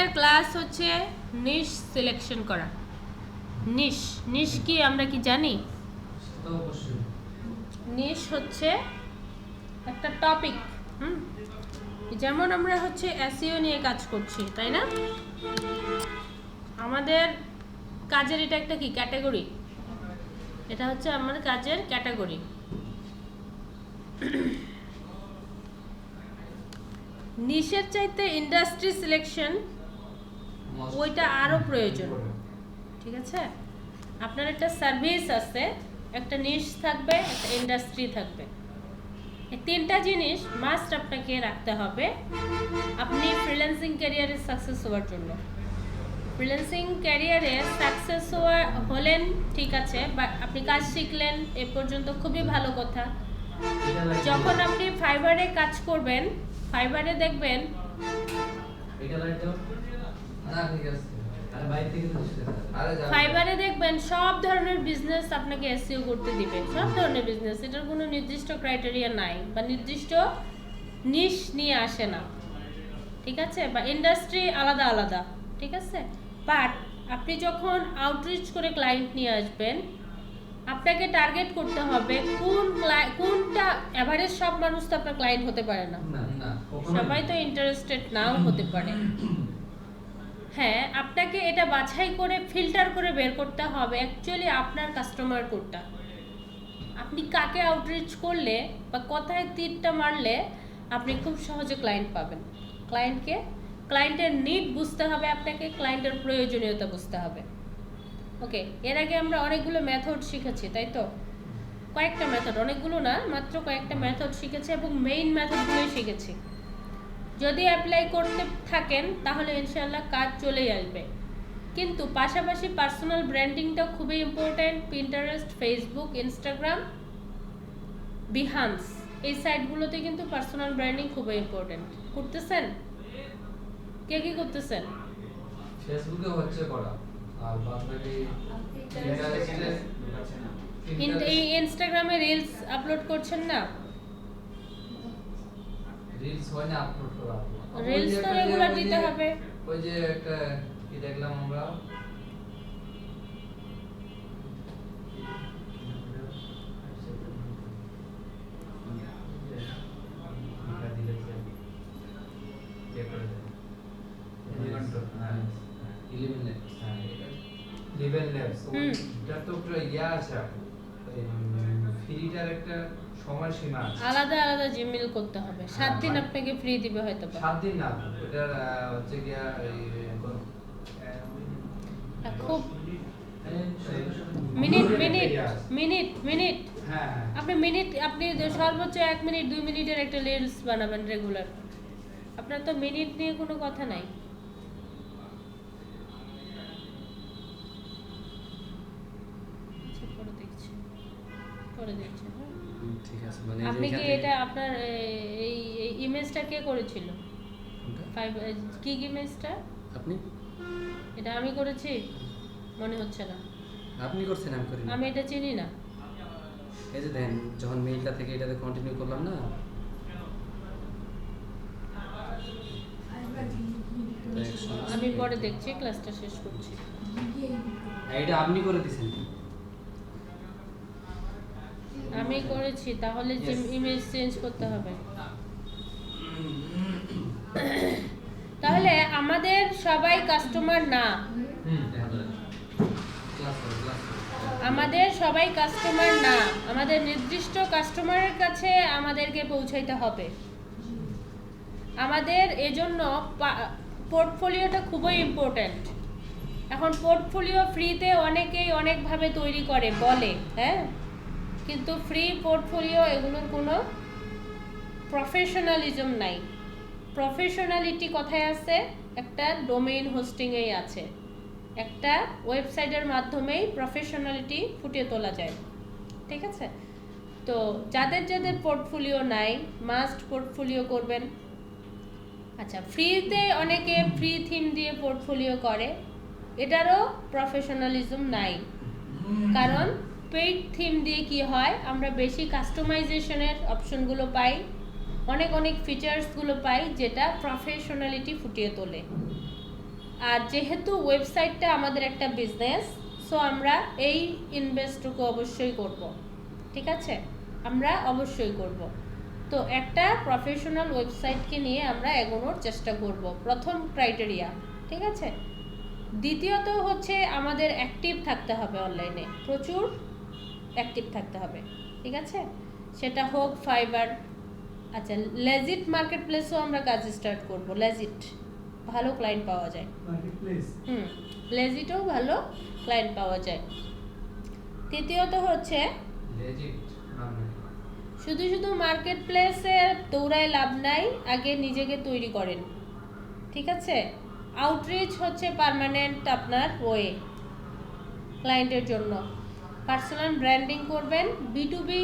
আমাদের ক্লাস হচ্ছে নিশ সিলেকশন করা। নিশ নিশ কি আমরা কি জানি? নিশ হচ্ছে একটা টপিক হুম? যেমন আমরা হচ্ছে এসইও নিয়ে কাজ করছি তাই না? আমাদের কাজের এটা একটা কি? ক্যাটাগরি এটা হচ্ছে আমাদের কাজের ক্যাটাগরি নিশের চাইতে ইন্ডাস্ট্রি সিলেকশন ওইটা আরও প্রয়োজন। ঠিক আছে? আপনার একটা সার্ভিস আছে একটা নিশ থাকবে একটা ইন্ডাস্ট্রি থাকবে। এই তিনটা জিনিস মাস্ট আপনাকে রাখতে হবে আপনি ফ্রিল্যান্সিং ক্যারিয়ারে সাকসেস হওয়ার জন্য। ফ্রিল্যান্সিং ক্যারিয়ারে সাকসেস হওয়া হলেন ঠিক আছে বা আপনি কাজ শিখলেন এ পর্যন্ত খুবই ভালো কথা। যখন আপনি ফাইবারে কাজ করবেন ফাইবারে দেখবেন ফাইবারে দেখবেন সব ধরনের বিজনেস আপনাকে এসইও করতে দিবে। সব ধরনের বিজনেস এটার কোনো নির্দিষ্ট ক্রাইটেরিয়া নাই বা নির্দিষ্ট নিশ নিয়ে আসে না। ঠিক আছে? বা ইন্ডাস্ট্রি আলাদা আলাদা। ঠিক আছে? বাট আপনি যখন আউটরিচ করে ক্লায়েন্ট নিয়ে আসবেন আপনাকে টার্গেট করতে হবে কোন কোনটা এভারেজ সব মানুষ তো আপনার ক্লায়েন্ট হতে পারে না। সবাই তো ইন্টারেস্টেড নাও হতে পারে। হ্যাঁ আপনাকে এটা বাছাই করে ফিল্টার করে বের করতে হবে অ্যাকচুয়ালি আপনার কাস্টমার কোডটা। আপনি কাকে আউটরিচ করলে বা কোথায় তীরটা মারলে আপনি খুব সহজে ক্লায়েন্ট পাবেন। ক্লায়েন্টকে ক্লায়েন্টের নিড বুঝতে হবে আপনাকে ক্লায়েন্টের প্রয়োজনীয়তা বুঝতে হবে। ওকে এর আগে আমরা অনেকগুলো মেথড শিখেছি, তাই তো? কয়েকটা মেথড অনেকগুলো না, মাত্র কয়েকটা মেথড শিখেছি এবং মেইন মেথডগুলোই শিখেছি। যদি অ্যাপ্লাই করতে থাকেন তাহলে ইনশাল্লাহ কাজ চলেই আসবে। কিন্তু পাশাপাশি পার্সোনাল ব্র্যান্ডিংটা খুবই important Pinterest Facebook Instagram Behance এই সাইটগুলোতে কিন্তু পার্সোনাল ব্র্যান্ডিং খুবই ইম্পর্ট্যান্ট করতেছেন? কে কি করতেছেন? ফেসবুকে হচ্ছে করা। আর বাকি এই ইনস্টাগ্রামে রিলস আপলোড করছেন না? রিলস হয় না আপলোড করা Reels ওই যে তো একটা যে- regular ওই দিতে যে- হবে। ওই যে একটা কি দেখলাম আমরা আলাদা আলাদা জিমেল করতে হবে। সাত দিন মানে- আপনাকে ফ্রি দিবে হয়তো সাত দিন না হচ্ছে গিয়া খুব মিনিট মিনিট মিনিট মিনিট হ্যাঁ হ্যাঁ। আপনি মিনিট আপনি সর্বোচ্চ এক মিনিট দুই মিনিটের একটা রিলস বানাবেন রেগুলার আপনার তো মিনিট নিয়ে কোনো কথা নাই। আচ্ছা, পরে দেখছি। পরে দেখছি। হ্যাঁ। মানে আপনি কি এটা আপনার এই ইমেজটা কে করেছিল? কি ইমেজটা আপনি? এটা আমি করেছি? মনে হচ্ছে না। আপনি করছেন আমি করিনি। আমি এটা চিনি না। এই যে দেন যখন মেইলটা থেকে এটাতে কন্টিনিউ করলাম না? আমি পরে দেখছি ক্লাসটা শেষ করছি। এটা আপনি করে দিছেন। আমি করেছি তাহলে ইমেজ চেঞ্জ করতে হবে। তাহলে আমাদের সবাই কাস্টমার না। আমাদের সবাই কাস্টমার না। আমাদের নির্দিষ্ট কাস্টমারের কাছে আমাদেরকে পৌঁছাইতে হবে। আমাদের এজন্য পোর্টফোলিওটা খুবই ইম্পর্ট্যান্ট এখন পোর্টফোলিও ফ্রিতে অনেকেই অনেকভাবে তৈরি করে বলে হ্যাঁ? কিন্তু ফ্রি পোর্টফোলিও এগুলোর কোনো প্রফেশনালিজম নাই। প্রফেশনালিটি কোথায় আছে? একটা ডোমেইন হোস্টিংয়েই আছে। একটা ওয়েবসাইটের মাধ্যমেই প্রফেশনালিটি ফুটিয়ে তোলা যায়। ঠিক আছে? তো যাদের যাদের পোর্টফোলিও নাই মাস্ট পোর্টফোলিও করবেন। আচ্ছা ফ্রিতে অনেকে ফ্রি থিম দিয়ে পোর্টফোলিও করে। এটারও প্রফেশনালিজম নাই। কারণ পেইড থিম দিয়ে কি হয়, আমরা বেশি কাস্টমাইজেশনের অপশনগুলো পাই, অনেক অনেক ফিচার্সগুলো পাই, যেটা প্রফেশনালিটি ফুটিয়ে তোলে। আর যেহেতু ওয়েবসাইটটা আমাদের একটা বিজনেস সো আমরা এই ইনভেস্টটুকু অবশ্যই করব, ঠিক আছে? আমরা অবশ্যই করব। তো একটা প্রফেশনাল ওয়েবসাইটকে নিয়ে আমরা এগোনোর চেষ্টা করব, প্রথম ক্রাইটেরিয়া ঠিক আছে? দ্বিতীয়ত হচ্ছে আমাদের অ্যাক্টিভ থাকতে হবে অনলাইনে প্রচুর অ্যাক্টিভ থাকতে হবে ঠিক আছে? সেটা হোক ফাইবার আচ্ছা লেজিট মার্কেট প্লেসও আমরা কাজ স্টার্ট করব লেজিট ভালো ক্লায়েন্ট পাওয়া যায়। হুম লেজিটও ভালো ক্লায়েন্ট পাওয়া যায়। তৃতীয়ত হচ্ছে নাকি? শুধু শুধু মার্কেট প্লেসে দৌড়ায় লাভ নাই আগে নিজেকে তৈরি করেন ঠিক আছে? আউটরিচ হচ্ছে পার্মানেন্ট আপনার ওয়ে ক্লায়েন্টের জন্য। পার্সোনাল ব্র্যান্ডিং করবেন বি টু বি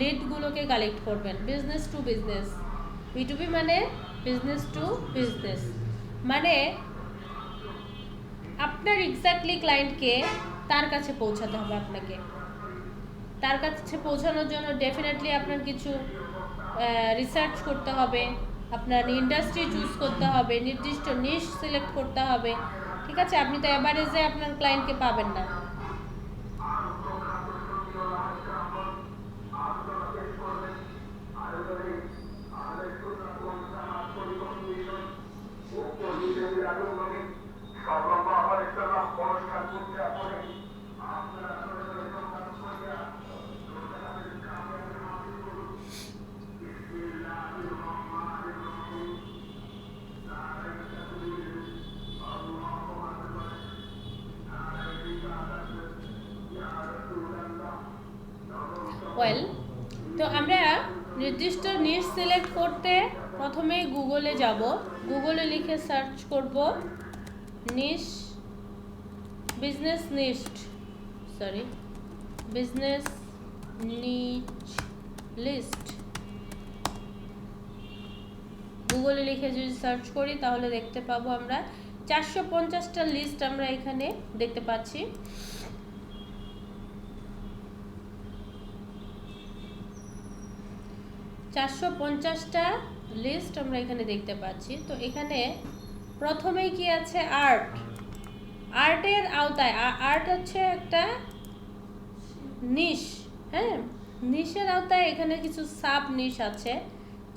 লিডগুলোকে কালেক্ট করবেন business to business B to B মানে বিজনেস টু বিজনেস মানে আপনার এক্স্যাক্টলি ক্লায়েন্টকে তার কাছে পৌঁছাতে হবে আপনাকে। তার কাছে পৌঁছানোর জন্য ডেফিনেটলি আপনার কিছু রিসার্চ করতে হবে, আপনার ইন্ডাস্ট্রি চুজ করতে হবে, নির্দিষ্ট নিশ সিলেক্ট করতে হবে। ঠিক আছে? আপনি তো অ্যাভারেজে আপনার ক্লায়েন্টকে পাবেন না। নির্দিষ্ট নিশ সিলেক্ট করতে প্রথমে গুগলে যাব। গুগলে লিখে সার্চ করব niche business list sorry business niche list গুগলে লিখে যদি সার্চ করি, তাহলে দেখতে পাবো আমরা চারশো পঞ্চাশটা লিস্ট আমরা এখানে দেখতে পাচ্ছি। চারশো পঞ্চাশটা লিস্ট আমরা এখানে দেখতে পাচ্ছি। তো এখানে প্রথমেই কি আছে? আর্ট আর্টের আওতায় আর্ট হচ্ছে একটা নিশ হ্যাঁ? নিশের আওতায় এখানে কিছু সাব নিশ আছে।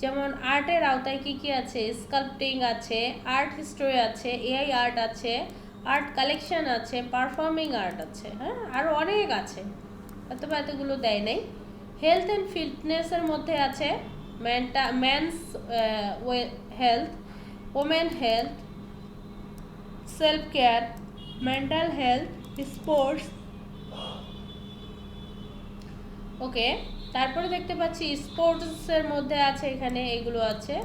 যেমন আর্টের আওতায় কি কি আছে? স্কাল্পটিং আছে আর্ট হিস্টোরি আছে এআই আর্ট আছে আর্ট কালেকশন আছে পারফর্মিং আর্ট আছে হ্যাঁ? আরও অনেক আছে। হয়তো বা এতগুলো দেয় নাই। হেলথ অ্যান্ড ফিটনেসের মধ্যে আছে ম্যানটা men's health women health self care mental health sports okay তারপরে দেখতে পাচ্ছি স্পোর্টসের মধ্যে আছে এখানে, এগুলো আছে।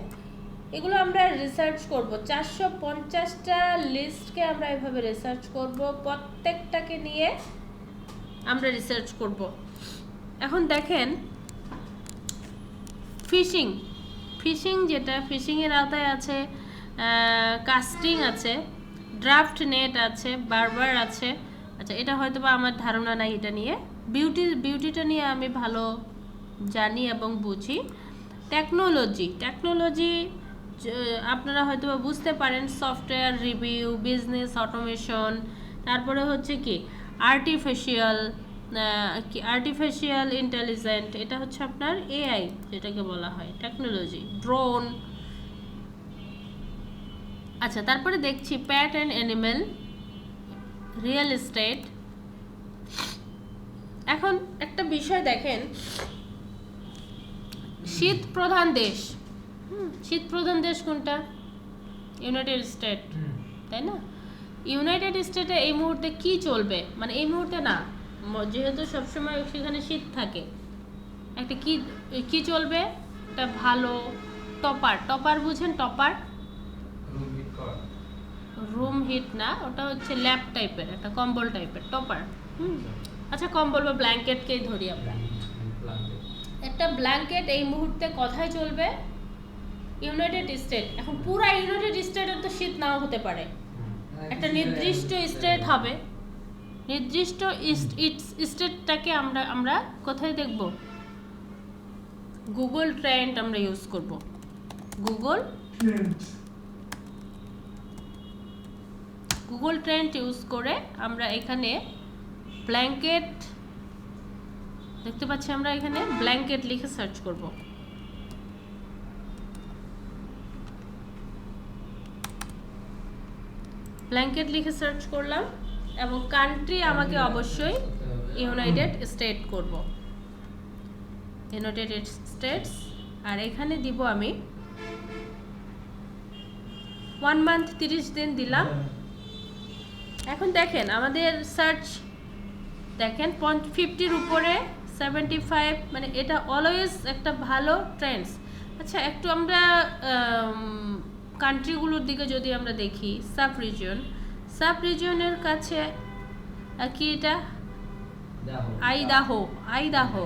এগুলো আমরা রিসার্চ করব। চারশো পঞ্চাশটা লিস্টকে আমরা এভাবে রিসার্চ করব। প্রত্যেকটাকে নিয়ে আমরা রিসার্চ করব। এখন দেখেন, ফিশিং ফিশিং যেটা ফিশিংয়ের আওতায় আছে কাস্টিং আছে ড্রাফট নেট আছে বারবার আছে। আচ্ছা এটা হয়তো বা আমার ধারণা নাই এটা নিয়ে। বিউটি বিউটিটা নিয়ে আমি ভালো জানি এবং বুঝি। টেকনোলজি টেকনোলজি আপনারা হয়তো বা বুঝতে পারেন সফটওয়্যার রিভিউ বিজনেস অটোমেশন তারপরে হচ্ছে কি? আর্টিফিশিয়াল কি আর্টিফিশিয়াল ইন্টেলিজেন্ট এটা হচ্ছে আপনার এআই যেটাকে বলা হয় টেকনোলজি ড্রোন আচ্ছা তারপরে দেখছি pet and animal real estate এখন একটা বিষয় দেখেন শীত প্রধান দেশ। হুম, শীত প্রধান দেশ কোনটা? ইউনাইটেড স্টেট তাই না? ইউনাইটেড স্টেটে এই মুহূর্তে কি চলবে? মানে এই মুহূর্তে না যেহেতু সবসময় সেখানে শীত থাকে একটা কি কি চলবে? একটা ভালো টপার টপার বুঝেন টপার? রুম হিট না ওটা হচ্ছে ল্যাপ টাইপের একটা কম্বল টাইপের টপার। হুম আচ্ছা কম্বল বা ব্ল্যাঙ্কেটকেই ধরি আমরা? একটা ব্ল্যাঙ্কেট এই মুহূর্তে কথায় চলবে ইউনাইটেড স্টেট এখন পুরা ইউনাইটেড স্টেটের তো শীত নাও হতে পারে। একটা নির্দিষ্ট স্টেট হবে। নির্দিষ্ট স্টেটটাকে আমরা আমরা কোথায় দেখব? গুগল ট্রেন্ড আমরা ইউজ করব। গুগল গুগল ট্রেন্ড ইউজ করে আমরা এখানে ব্ল্যাঙ্কেট, দেখতে পাচ্ছি আমরা এখানে ব্ল্যাঙ্কেট লিখে সার্চ করব। ব্ল্যাঙ্কেট লিখে সার্চ করলাম। এবং কান্ট্রি আমাকে অবশ্যই ইউনাইটেড স্টেট করব। ইউনাইটেড স্টেটস আর এখানে দিব আমি ওয়ান মান্থ তিরিশ দিন দিলাম। এখন দেখেন, আমাদের সার্চ দেখেন ফিফটির উপরে সেভেন্টি ফাইভ মানে এটা অলওয়েজ একটা ভালো ট্রেন্ডস আচ্ছা একটু আমরা কান্ট্রিগুলোর দিকে যদি আমরা দেখি সাব রিজিয়ন সাব রিজিয়নের কাছে কি এটা? আইদাহো আইদাহো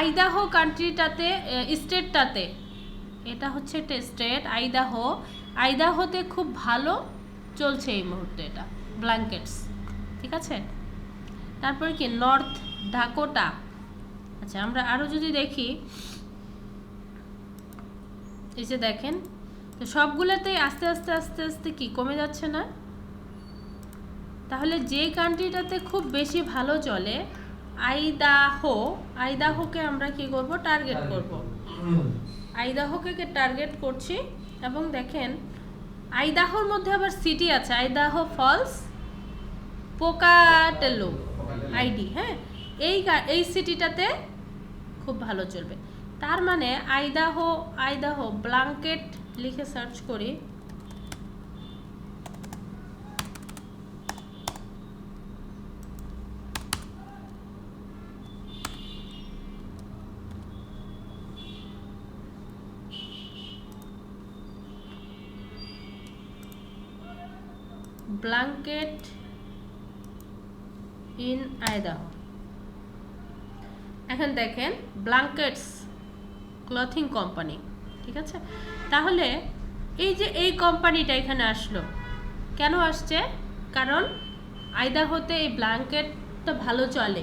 আইদাহো কান্ট্রিটাতে স্টেটটাতে এটা হচ্ছে একটা স্টেট আইদাহো আইদাহোতে খুব ভালো চলছে এই মুহূর্তে এটা ব্ল্যাঙ্কেটস ঠিক আছে? তারপর কি নর্থ ডাকোটা আচ্ছা আমরা আরও যদি দেখি এই যে দেখেন তো সবগুলোতেই আস্তে আস্তে আস্তে আস্তে কি কমে যাচ্ছে না? তাহলে যে কান্ট্রিটাতে খুব বেশি ভালো চলে আইদাহো আইদাহোকে আমরা কি করব? টার্গেট করব। আইদাহোকে টার্গেট করছি? এবং দেখেন আইদাহোর মধ্যে আবার সিটি আছে আইদাহো ফলস পোকাটেলো আইডি হ্যাঁ? এই এই সিটিটাতে খুব ভালো চলবে। তার মানে আইদাহো আইদাহো ব্লাঙ্কেট লিখে সার্চ করি। ব্লাঙ্কেট ইন আইদাহো এখন দেখেন ব্লাঙ্কেটস ক্লথিং কোম্পানি ঠিক আছে? তাহলে এই যে এই কোম্পানিটা এখানে আসলো কেন আসছে? কারণ আইদাহোতে এই ব্ল্যাঙ্কেটটা ভালো চলে।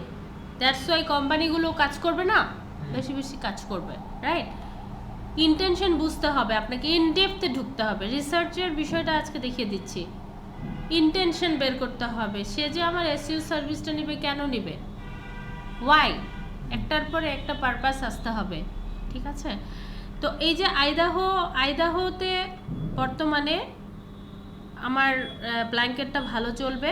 দ্যাটস ওয়াই কোম্পানিগুলো কাজ করবে না? বেশি বেশি কাজ করবে রাইট ইন্টেনশন বুঝতে হবে আপনাকে ইনডেপথে ঢুকতে হবে। রিসার্চের বিষয়টা আজকে দেখিয়ে দিচ্ছি। ইন্টেনশন বের করতে হবে। সে যে আমার এসইউ সার্ভিসটা নেবে, কেন নেবে? ওয়াই একটার পরে একটা পারপাস আসতে হবে, ঠিক আছে? তো এই যে আইদাহো, আইদাহোতে বর্তমানে আমার ব্ল্যাঙ্কেটটা ভালো চলবে।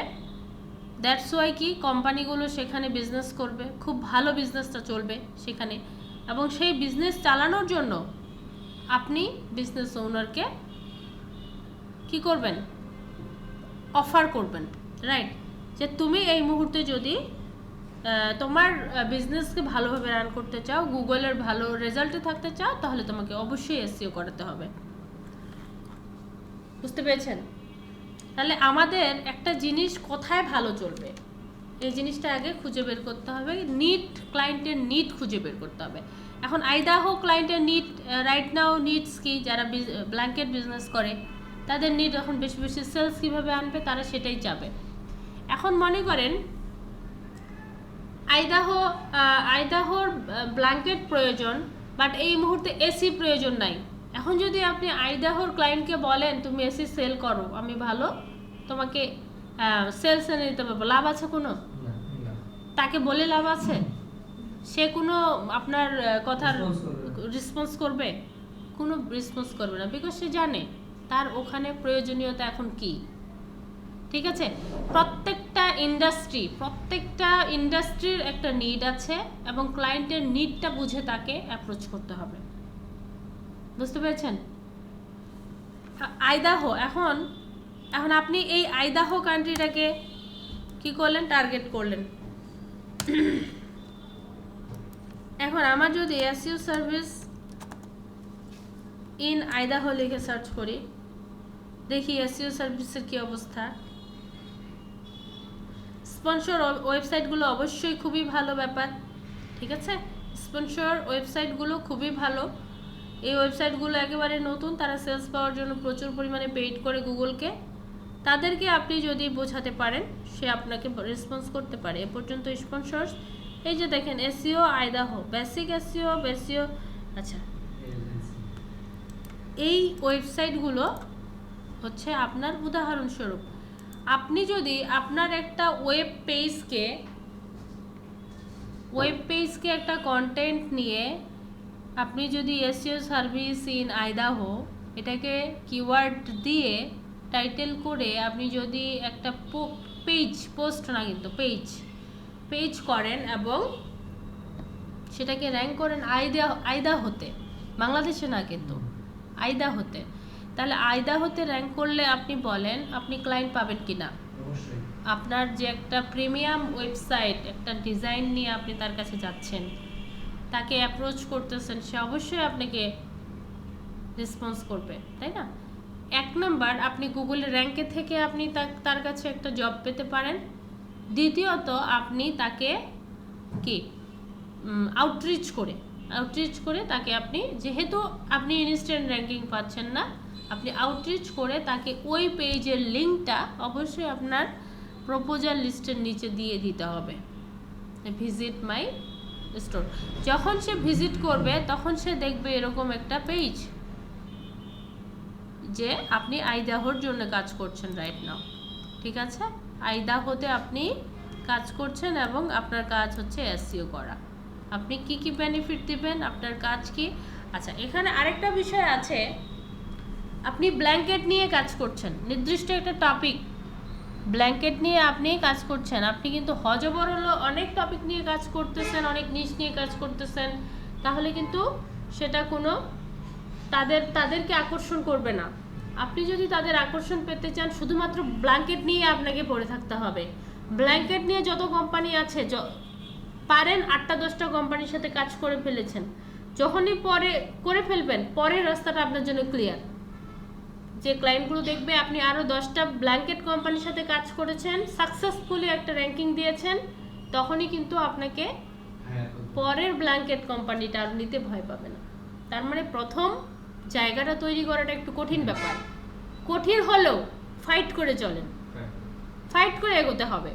দ্যাটস ওয়াই কি? কোম্পানিগুলো সেখানে বিজনেস করবে। খুব ভালো বিজনেসটা চলবে সেখানে। এবং সেই বিজনেস চালানোর জন্য আপনি বিজনেস ওনারকে কি করবেন? অফার করবেন রাইট যে তুমি এই মুহূর্তে যদি তোমার বিজনেসকে ভালোভাবে রান করতে চাও গুগলের ভালো রেজাল্টে থাকতে চাও, তাহলে তোমাকে অবশ্যই এসইও করাতে হবে। বুঝতে পেরেছেন? তাহলে আমাদের একটা জিনিস কোথায় ভালো চলবে? এই জিনিসটা আগে খুঁজে বের করতে হবে নিট ক্লায়েন্টের নিট খুঁজে বের করতে হবে। এখন আইদাহো ক্লায়েন্টের নিট রাইট নাও নিডস কি? যারা ব্ল্যাঙ্কেট বিজনেস করে তাদের নিট এখন বেশি বেশি সেলস কীভাবে আনবে তারা সেটাই চাবে। এখন মনে করেন আইদাহো আইদাহোর ব্ল্যাঙ্কেট প্রয়োজন বাট এই মুহূর্তে এসি প্রয়োজন নাই। এখন যদি আপনি আইদাহোর ক্লায়েন্টকে বলেন তুমি এসি সেল করো আমি ভালো তোমাকে সেলস এনে দিতে পারব। লাভ আছে কোনো। তাকে বলে লাভ আছে? সে কোনো আপনার কথার রেসপন্স করবে কোনো রেসপন্স করবে না বিকজ সে জানে। তার ওখানে প্রয়োজনীয়তা এখন কি? ঠিক আছে? প্রত্যেকটা ইন্ডাস্ট্রি প্রত্যেকটা ইন্ডাস্ট্রির একটা নিড আছে এবং ক্লায়েন্টের নিডটা বুঝে তাকে অ্যাপ্রোচ করতে হবে। বুঝতে পেরেছেন? আইদাহো, এখন এখন আপনি এই আইদাহো কান্ট্রিটাকে কি করলেন? টার্গেট করলেন। এখন আমার যদি এসইউ সার্ভিস ইন আইদাহো লিখে সার্চ করি দেখি এসিও সার্ভিসের কি অবস্থা। স্পন্সর ওয়েবসাইটগুলো অবশ্যই খুবই ভালো ব্যাপার, ঠিক আছে? স্পন্সর ওয়েবসাইটগুলো খুবই ভালো। এই ওয়েবসাইটগুলো একেবারে নতুন, তারা সেলস পাওয়ার জন্য প্রচুর পরিমাণে পেইড করে গুগলকে। তাদেরকে আপনি যদি বোঝাতে পারেন, সে আপনাকে রেসপন্স করতে পারে। এ পর্যন্ত স্পন্সর্স, এই যে দেখেন এসিও আইদাহো, বেসিক এসিও বেসিও আচ্ছা। এই ওয়েবসাইটগুলো হচ্ছে আপনার উদাহরণস্বরূপ, আপনি যদি আপনার একটা ওয়েব পেজকে ওয়েব পেজকে একটা কন্টেন্ট নিয়ে আপনি যদি এসিও সার্ভিস ইন আইদাহো এটাকে কিওয়ার্ড দিয়ে টাইটেল করে আপনি যদি একটা পেজ পোস্ট না কিন্তু পেজ পেজ করেন এবং সেটাকে র্যাঙ্ক করেন আইদা আইদা হতে বাংলাদেশে না কিন্তু আইদা হতে তাহলে আয়দা হতে র্যাঙ্ক করলে আপনি বলেন আপনি ক্লায়েন্ট পাবেন কি না আপনার যে একটা প্রিমিয়াম ওয়েবসাইট একটা ডিজাইন নিয়ে আপনি তার কাছে যাচ্ছেন তাকে অ্যাপ্রোচ করতেছেন সে অবশ্যই আপনাকে রেসপন্স করবে তাই না? এক নাম্বার আপনি গুগলের র্যাঙ্কে থেকে আপনি তার কাছে একটা জব পেতে পারেন। দ্বিতীয়ত আপনি তাকে কি? আউটরিচ করে আউটরিচ করে তাকে আপনি যেহেতু আপনি ইনস্ট্যান্ট র্যাঙ্কিং পাচ্ছেন না আপনি আউটরিচ করে তাকে ওই পেজের লিঙ্কটা অবশ্যই আপনার প্রপোজাল লিস্টের নিচে দিয়ে দিতে হবে। ভিজিট মাই স্টোর যখন সে ভিজিট করবে, তখন সে দেখবে এরকম একটা পেজ যে আপনি আইদাহোর জন্য কাজ করছেন রাইট নাও ঠিক আছে? আইদাহোতে আপনি কাজ করছেন এবং আপনার কাজ হচ্ছে এসইও করা। আপনি কি কি বেনিফিট দিবেন? আপনার কাজ কি? আচ্ছা এখানে আরেকটা বিষয় আছে। আপনি ব্ল্যাঙ্কেট নিয়ে কাজ করছেন। নির্দিষ্ট একটা টপিক ব্ল্যাঙ্কেট নিয়ে আপনি কাজ করছেন। আপনি কিন্তু হজবরল অনেক টপিক নিয়ে কাজ করতেছেন, অনেক নিশ নিয়ে কাজ করতেছেন। তাহলে কিন্তু সেটা কোনো তাদের, তাদেরকে আকর্ষণ করবে না। আপনি যদি তাদের আকর্ষণ পেতে চান, শুধুমাত্র ব্ল্যাঙ্কেট নিয়ে আপনাকে পড়ে থাকতে হবে। ব্ল্যাঙ্কেট নিয়ে যত কোম্পানি আছে পারেন আটটা দশটা কোম্পানির সাথে কাজ করে ফেলেছেন। যখনই পরে, করে ফেলবেন, পরের রাস্তাটা আপনার জন্য ক্লিয়ার যে ক্লায়েন্টগুলো দেখবে আপনি আরও দশটা ব্ল্যাঙ্কেট কোম্পানির সাথে কাজ করেছেন সাকসেসফুলি একটা র্যাঙ্কিং দিয়েছেন তখনই কিন্তু আপনাকে হ্যাঁ পরের ব্ল্যাঙ্কেট কোম্পানিটা আর নিতে ভয় পাবে না। তার মানে প্রথম জায়গাটা তৈরি করাটা একটু কঠিন ব্যাপার। কঠিন হলেও ফাইট করে চলেন। ফাইট করে এগোতে হবে।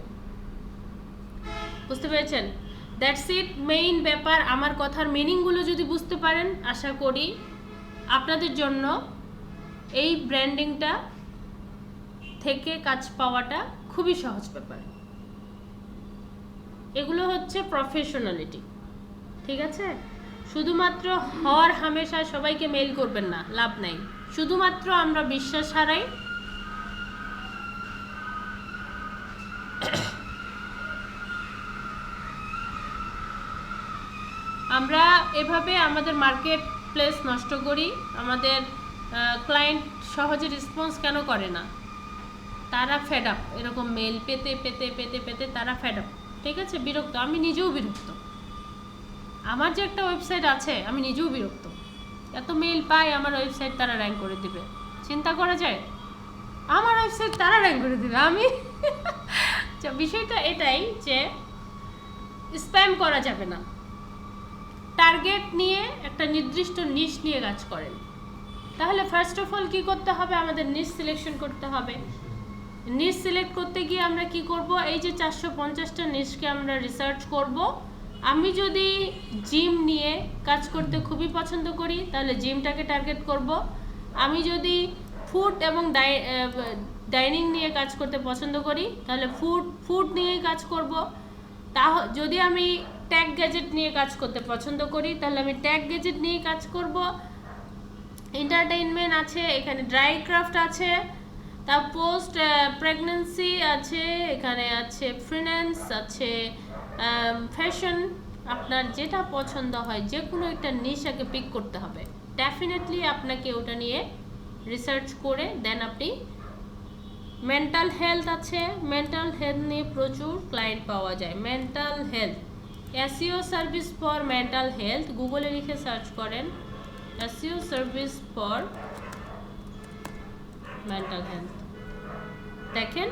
বুঝতে পেরেছেন? দ্যাটস ইট মেইন ব্যাপার। আমার কথার মিনিংগুলো যদি বুঝতে পারেন আশা করি আপনাদের জন্য এই ব্র্যান্ডিংটা থেকে কাজ পাওয়াটা খুবই সহজ ব্যাপার। এগুলো হচ্ছে প্রফেশনালিটি ঠিক আছে? শুধুমাত্র হর হামেশা সবাইকে মেল করবেন না, লাভ নাই। শুধুমাত্র আমরা বিশ্বাস হারাই। আমরা এভাবে আমাদের মার্কেট প্লেস নষ্ট করি, আমাদের ক্লায়েন্ট সহজে রেসপন্স কেন করে না? তারা ফেড আপ এরকম মেল পেতে পেতে পেতে পেতে তারা ফেড আপ ঠিক আছে? বিরক্ত, আমি নিজেও বিরক্ত। আমার যে একটা ওয়েবসাইট আছে, আমি নিজেও বিরক্ত। এত মেল পাই আমার ওয়েবসাইট তারা র্যাঙ্ক করে দিবে। চিন্তা করা যায়? আমার ওয়েবসাইট তারা র্যাঙ্ক করে দিবে, আমি? বিষয়টা এটাই যে স্প্যাম করা যাবে না। টার্গেট নিয়ে একটা নির্দিষ্ট নিশ নিয়ে কাজ করেন। তাহলে ফার্স্ট অফ অল কি করতে হবে? আমাদের নিশ সিলেকশন করতে হবে। নিশ সিলেক্ট করতে গিয়ে আমরা কি করব? এই যে চারশো পঞ্চাশটা নিশকে আমরা রিসার্চ করব। আমি যদি জিম নিয়ে কাজ করতে খুবই পছন্দ করি, তাহলে জিমটাকে টার্গেট করব। আমি যদি ফুড এবং ডাইনিং নিয়ে কাজ করতে পছন্দ করি, তাহলে ফুড ফুড নিয়েই কাজ করব। তা যদি আমি ট্যাগ গ্যাজেট নিয়ে কাজ করতে পছন্দ করি, তাহলে আমি ট্যাগ গ্যাজেট নিয়ে কাজ করব। এন্টারটেইনমেন্ট আছে, এখানে ড্রাই ক্রাফট আছে তা পোস্ট প্রেগনেন্সি আছে, এখানে আছে ফিনান্স আছে ফ্যাশন আপনার যেটা পছন্দ হয় যে কোনো একটা নিশাকে পিক করতে হবে। ডেফিনেটলি আপনাকে ওটা নিয়ে রিসার্চ করে দেন আপনি মেন্টাল হেলথ আছে মেন্টাল হেলথ নিয়ে প্রচুর ক্লায়েন্ট পাওয়া যায়। Mental health SEO service for mental health গুগলে লিখে সার্চ করেন। SEO service for mental health দেখেন,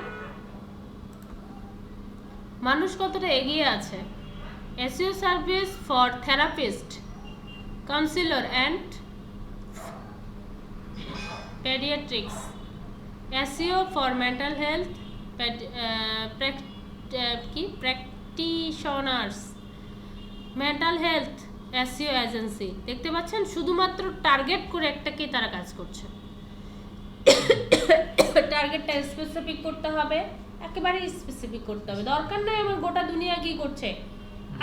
মানুষ কতটা এগিয়ে আছে? SEO service for therapist counsellor and paediatrics SEO for mental health কি? Practitioners mental health SEO agency. দেখতে পাচ্ছেন? শুধুমাত্র টার্গেট করে একটাকেই তারা কাজ করছে। টার্গেটটা স্পেসিফিক করতে হবে। একেবারে স্পেসিফিক করতে হবে। দরকার নেই আমার গোটা দুনিয়া কি করছে।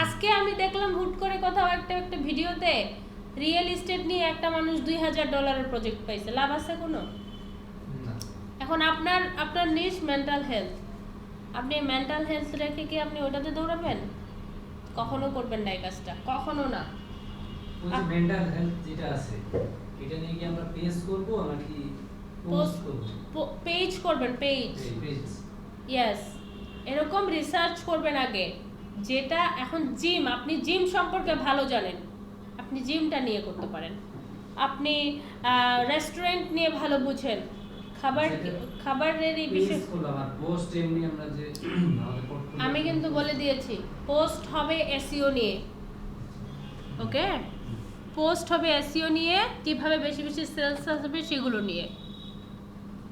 আজকে আমি দেখলাম হুট করে কোথাও একটা একটা ভিডিওতে রিয়েল এস্টেট নিয়ে একটা মানুষ দুই হাজার ডলারের প্রজেক্ট পাইছে। লাভ আছে কোনো? এখন আপনার আপনার নিশ মেন্টাল হেলথ আপনি মেন্টাল হেলথ রেখে কি আপনি ওটাতে দৌড়াবেন? কখনো করবেন না এই কাজটা কখনো না। ওই যে মেন্টাল হেলথ যেটা আছে এটা নিয়ে কি আমরা পেজ করব নাকি পোস্ট করব? পেজ করবেন পেজ ইয়েস এরকম রিসার্চ করবেন আগে। যেটা এখন জিম আপনি জিম সম্পর্কে ভালো জানেন। আপনি জিমটা নিয়ে করতে পারেন। আপনি রেস্টুরেন্ট নিয়ে ভালো বুঝেন। খাবার যেটা- খাবারের এই বিষয় পোস্ট এমনি আমরা যে আমাদের আমি কিন্তু বলে দিয়েছি পোস্ট হবে এসিও নিয়ে, ওকে? পোস্ট হবে এসিও নিয়ে, কীভাবে বেশি বেশি সেলস আসবে সেগুলো নিয়ে।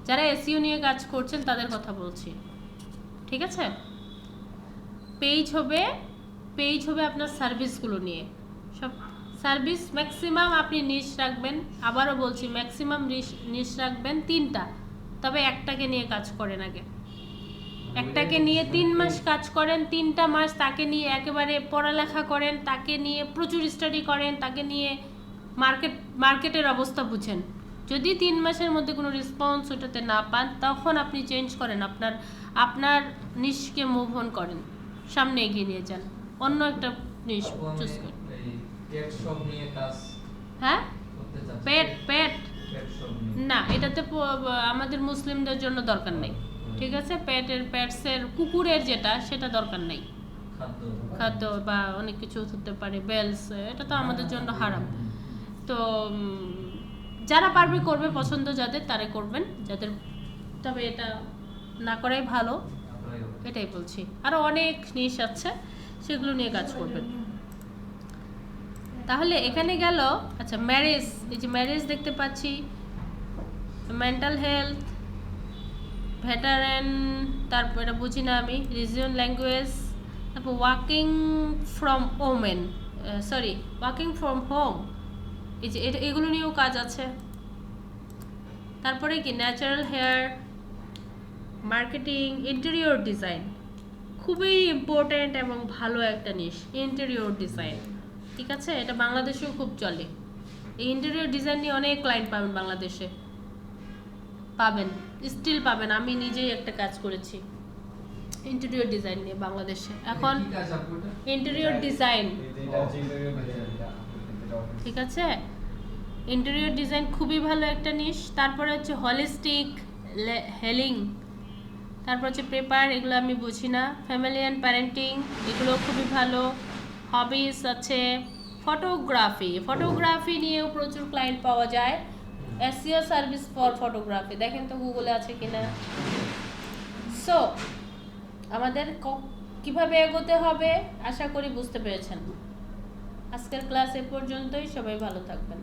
যারা এসিও নিয়ে কাজ করছেন, তাদের কথা বলছি। ঠিক আছে? পেজ হবে পেজ হবে আপনার সার্ভিসগুলো নিয়ে। সব সার্ভিস ম্যাক্সিমাম আপনি নিশ রাখবেন। আবারও বলছি ম্যাক্সিমাম নিশ রাখবেন তিনটা। তবে একটাকে নিয়ে কাজ করেন আগে। একটাকে নিয়ে তিন মাস কাজ করেন তিনটা মাস তাকে নিয়ে একেবারে পড়ালেখা করেন তাকে নিয়ে প্রচুর স্টাডি করেন তাকে নিয়ে মার্কেট মার্কেটের অবস্থা বুঝেন। যদি তিন মাসের মধ্যে কোনো রেসপন্স ওটাতে না পান তখন আপনি চেঞ্জ করেন আপনার আপনার নিশকে মুভ অন করেন। সামনে এগিয়ে নিয়ে যান। অন্য একটা নিশ চুজ করেন। হ্যাঁ? পেট পেট না এটাতে আমাদের মুসলিমদের জন্য দরকার নেই। ঠিক আছে? পেটের প্যাটসের কুকুরের যেটা সেটা দরকার নেই। খাদ্য। বা অনেক কিছু হতে পারে বেলস এটা তো আমাদের জন্য হারাম। তো যারা পারবে করবে পছন্দ যাদের তারা করবেন। যাদের তবে এটা না করাই ভালো। এটাই বলছি। আরও অনেক জিনিস আছে সেগুলো নিয়ে কাজ করবেন। তাহলে এখানে গেল আচ্ছা ম্যারেজ এই যে ম্যারেজ দেখতে পাচ্ছি মেন্টাল হেলথ ভেটারেন তারপর এটা বুঝি না আমি রিজিয়ন ল্যাঙ্গুয়েজ তারপর working from women sorry working from home এই যে এটা- এগুলো নিয়েও কাজ আছে। তারপরে কি natural hair marketing interior design খুবই ইম্পর্ট্যান্ট এবং ভালো একটা নিশ ইন্টেরিয়র ডিজাইন ঠিক আছে? এটা বাংলাদেশেও খুব চলে। এই ইন্টেরিয়র ডিজাইন নিয়ে অনেক ক্লায়েন্ট পাবেন বাংলাদেশে, পাবেন। স্টিল পাবেন। আমি নিজেই একটা কাজ করেছি। ইন্টেরিয়র ডিজাইন নিয়ে বাংলাদেশে। এখন? ইন্টেরিয়র ডিজাইন ঠিক আছে? ইন্টেরিয়র ডিজাইন খুবই ভালো একটা নিস তারপরে হচ্ছে হলিস্টিক হেলিং তারপর হচ্ছে পেপার এগুলো আমি বুঝি না। ফ্যামিলি অ্যান্ড প্যারেন্টিং এগুলো খুবই ভালো। হবিস আছে ফটোগ্রাফি ফটোগ্রাফি নিয়েও প্রচুর ক্লায়েন্ট পাওয়া যায়। এসিও সার্ভিস ফর ফটোগ্রাফি দেখেন তো গুগলে আছে কিনা। সো আমাদের কীভাবে এগোতে হবে, আশা করি বুঝতে পেরেছেন। আজকের ক্লাস এ পর্যন্তই, সবাই ভালো থাকবেন।